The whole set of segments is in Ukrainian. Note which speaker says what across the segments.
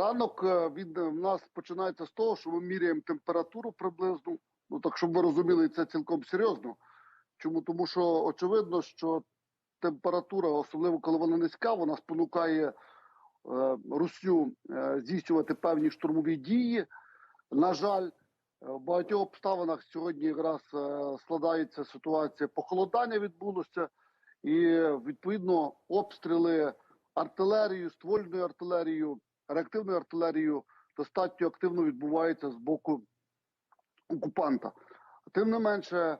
Speaker 1: Ранок е, він е, в нас починається з того, що ми міряємо температуру приблизну. Ну так щоб ви розуміли, це цілком серйозно. Чому? Тому що очевидно, що температура, особливо коли вона низька, вона спонукає е, Русню е, здійснювати певні штурмові дії. На жаль, е, в багатьох обставинах сьогодні якраз е, складається ситуація похолодання відбулося, і відповідно обстріли артилерією, ствольною артилерією, реактивною артилерією достатньо активно відбуваються з боку окупанта. Тим не менше,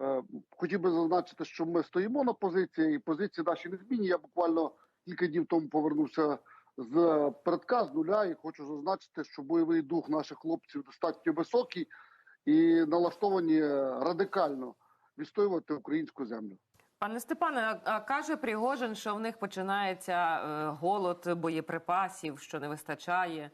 Speaker 1: е, хотів би зазначити, що ми стоїмо на позиції, і позиції наші незмінні. Я буквально кілька днів тому повернувся з передка з нуля, і хочу зазначити, що бойовий дух наших хлопців достатньо високий і налаштовані радикально відстоювати українську землю.
Speaker 2: Пане Степане, а- каже Пригожин, що в них починається е, голод боєприпасів, що не вистачає.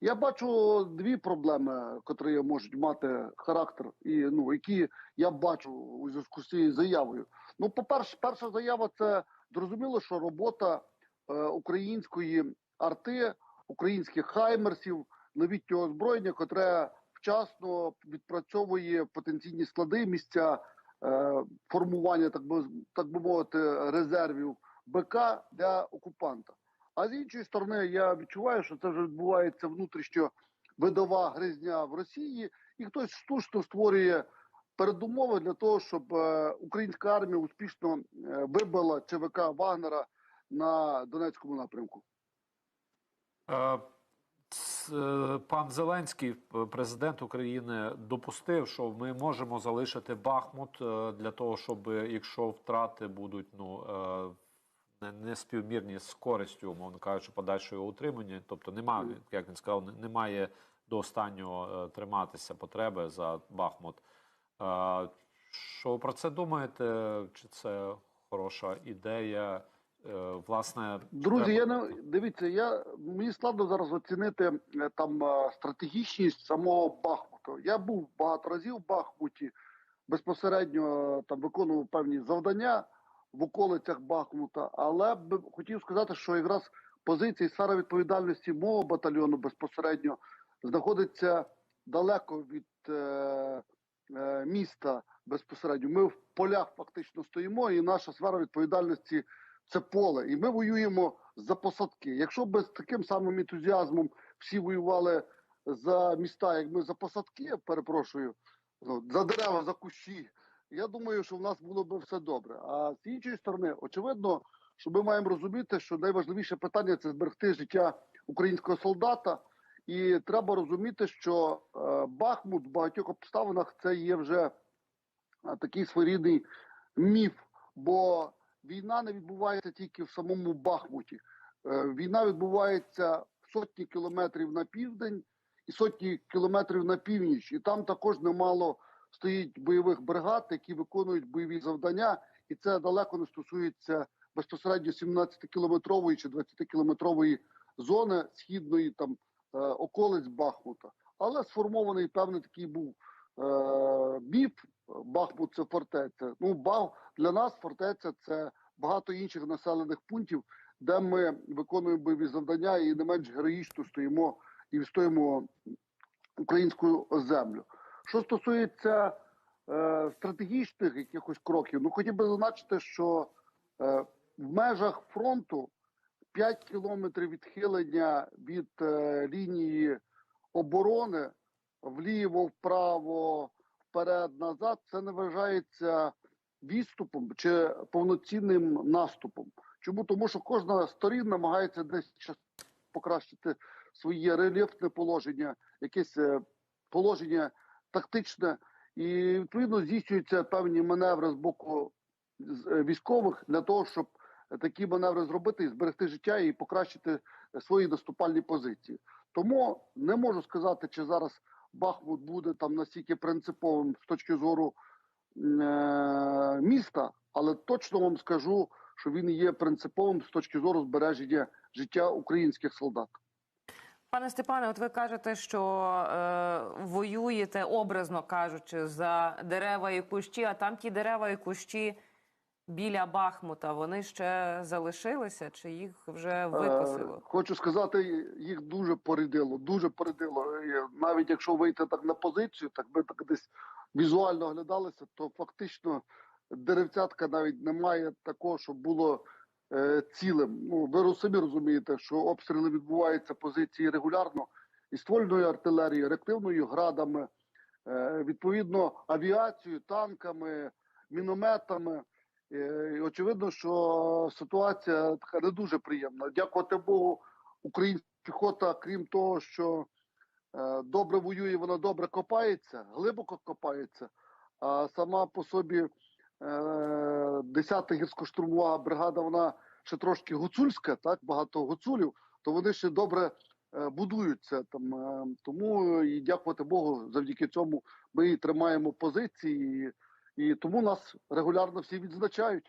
Speaker 1: Я бачу дві проблеми, котрі можуть мати характер, і ну які я бачу у зв'язку з цією заявою. Ну, по-перше, перша заява це зрозуміло, що робота е, української арти, українських хаймерсів, новітнього озброєння, котре вчасно відпрацьовує потенційні склади, місця е, формування, так би так би мовити, резервів БК для окупанта. А з іншої сторони, я відчуваю, що це вже відбувається внутрішньо видова гризня в Росії, і хтось штучно створює передумови для того, щоб е, українська армія успішно е, вибила ЧВК Вагнера на Донецькому напрямку.
Speaker 3: Е, Пан Зеленський, президент України, допустив, що ми можемо залишити Бахмут е, для того, щоб якщо втрати будуть ну е, не, співмірні з користю, умовно кажучи, подальшого утримання. Тобто немає, як він сказав, немає до останнього е, триматися потреби за Бахмут. Е, Що ви про це думаєте? Чи це хороша ідея? Е, Власне,
Speaker 1: Друзі, я не дивіться. Я мені складно зараз оцінити е, там е, стратегічність самого Бахмуту. Я був багато разів в Бахмуті, безпосередньо там виконував певні завдання в околицях Бахмута, але б хотів сказати, що якраз позиції сфера відповідальності мого батальйону безпосередньо знаходиться далеко від е, е, міста безпосередньо. Ми в полях фактично стоїмо, і наша сфера відповідальності це поле, і ми воюємо за посадки. Якщо би з таким самим ентузіазмом всі воювали за міста, як ми за посадки, перепрошую, ну, за дерева, за кущі. Я думаю, що в нас було би все добре. А з іншої сторони, очевидно, що ми маємо розуміти, що найважливіше питання це зберегти життя українського солдата. І треба розуміти, що е, Бахмут в багатьох обставинах це є вже такий своєрідний міф, бо війна не відбувається тільки в самому Бахмуті. Е, Війна відбувається сотні кілометрів на південь і сотні кілометрів на північ. І там також немало стоїть бойових бригад, які виконують бойові завдання, і це далеко не стосується безпосередньо 17-кілометрової чи 20-кілометрової зони східної там е, околиць Бахмута. Але сформований певний такий був е, міф. Бахмут це фортеця. Ну, Бах для нас фортеця це багато інших населених пунктів, де ми виконуємо бойові завдання і не менш героїчно стоїмо і відстоїмо українську землю. Що стосується е, стратегічних якихось кроків, ну хотів би зазначити, що е, в межах фронту 5 кілометрів відхилення від е, лінії оборони вліво, вправо, вперед, назад, це не вважається відступом чи повноцінним наступом. Чому? Тому що кожна сторін намагається десь покращити своє рельєфне положення, якесь е, положення тактичне, і відповідно здійснюються певні маневри з боку е, військових для того, щоб такі маневри зробити і зберегти життя і покращити свої наступальні позиції. Тому не можу сказати, чи зараз Бахмут буде там настільки принциповим з точки зору е, міста, але точно вам скажу, що він є принциповим з точки зору збереження життя українських солдат.
Speaker 2: Пане Степане, от ви кажете, що е, воюєте, образно кажучи, за дерева і кущі, а там ті дерева і кущі біля Бахмута, вони ще залишилися, чи їх вже
Speaker 1: Е,
Speaker 2: викосило?
Speaker 1: Хочу сказати, їх дуже порядило, дуже порядило. І Навіть якщо вийти так на позицію, так ми так десь візуально оглядалися, то фактично деревцятка навіть немає такого, щоб було е, цілим. Ну ви самі розумієте, що обстріли відбуваються позиції регулярно і ствольною артилерією, реактивною градами, е, відповідно авіацією, танками, мінометами. Е, І очевидно, що ситуація така не дуже приємна. Дякувати Богу, українська піхота, крім того, що е, добре воює, вона добре копається, глибоко копається. А сама по собі е, 10-та гірсько-штурмова бригада, вона ще трошки гуцульська, так багато гуцулів, то вони ще добре е, будуються. Там е, тому і дякувати Богу, завдяки цьому ми і тримаємо позиції. І, тому нас регулярно всі відзначають.